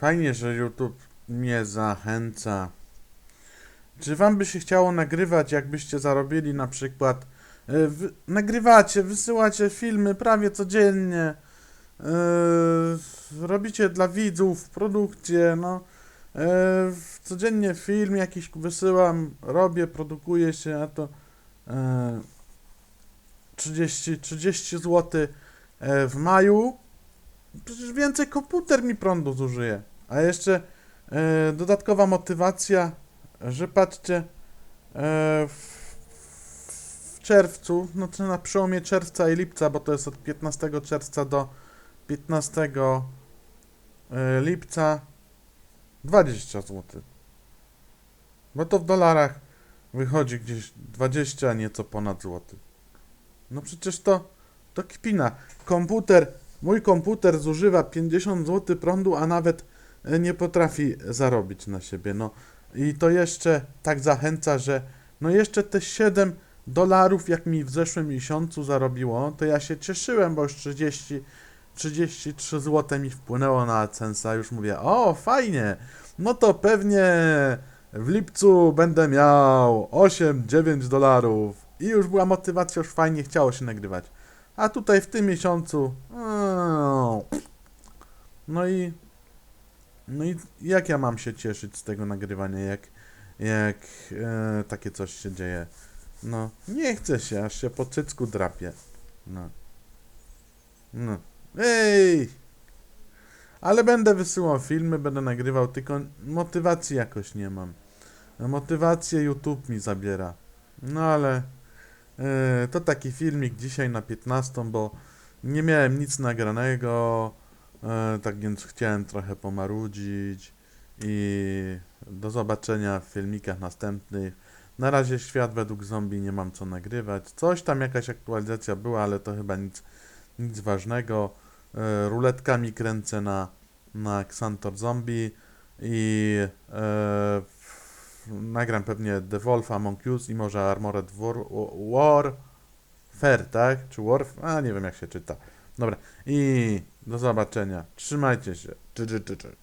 Fajnie, że YouTube mnie zachęca. Czy wam by się chciało nagrywać, jakbyście zarobili na przykład e, nagrywacie, wysyłacie filmy prawie codziennie, e, robicie dla widzów produkcję, no e, codziennie film jakiś wysyłam, robię, produkuję się, a to e, 30, 30 zł w maju. Przecież więcej komputer mi prądu zużyje. A jeszcze e, dodatkowa motywacja, że patrzcie, e, w, w czerwcu, to na przełomie czerwca i lipca, bo to jest od 15 czerwca do 15 e, lipca 20 zł. Bo to w dolarach wychodzi gdzieś 20, a nieco ponad złoty. No przecież to, to kpina. Komputer, mój komputer zużywa 50 zł prądu, a nawet nie potrafi zarobić na siebie. No i to jeszcze tak zachęca, że no jeszcze te 7 dolarów, jak mi w zeszłym miesiącu zarobiło, to ja się cieszyłem, bo już 30, 33 zł mi wpłynęło na AdSense'a. Już mówię, o fajnie, no to pewnie w lipcu będę miał 8-9 dolarów. I już była motywacja, już fajnie chciało się nagrywać. A tutaj w tym miesiącu. o, No i. No i jak ja mam się cieszyć z tego nagrywania, jak, jak e, takie coś się dzieje? No, nie chcę się, aż się po cycku drapie. No. No. Ej! Ale będę wysyłał filmy, będę nagrywał, tylko motywacji jakoś nie mam. Motywację YouTube mi zabiera. No ale e, to taki filmik dzisiaj na 15, bo nie miałem nic nagranego, e, tak więc chciałem trochę pomarudzić i do zobaczenia w filmikach następnych. Na razie świat według zombie nie mam co nagrywać. Coś tam jakaś aktualizacja była, ale to chyba nic, nic ważnego. E, ruletkami kręcę na, na Xantor Zombie i e, nagram pewnie The Wolf Among Us i może Armored War, War Fair, tak? Czy War? A nie wiem jak się czyta. Dobra. I do zobaczenia. Trzymajcie się. Czy, czy, czy, czy.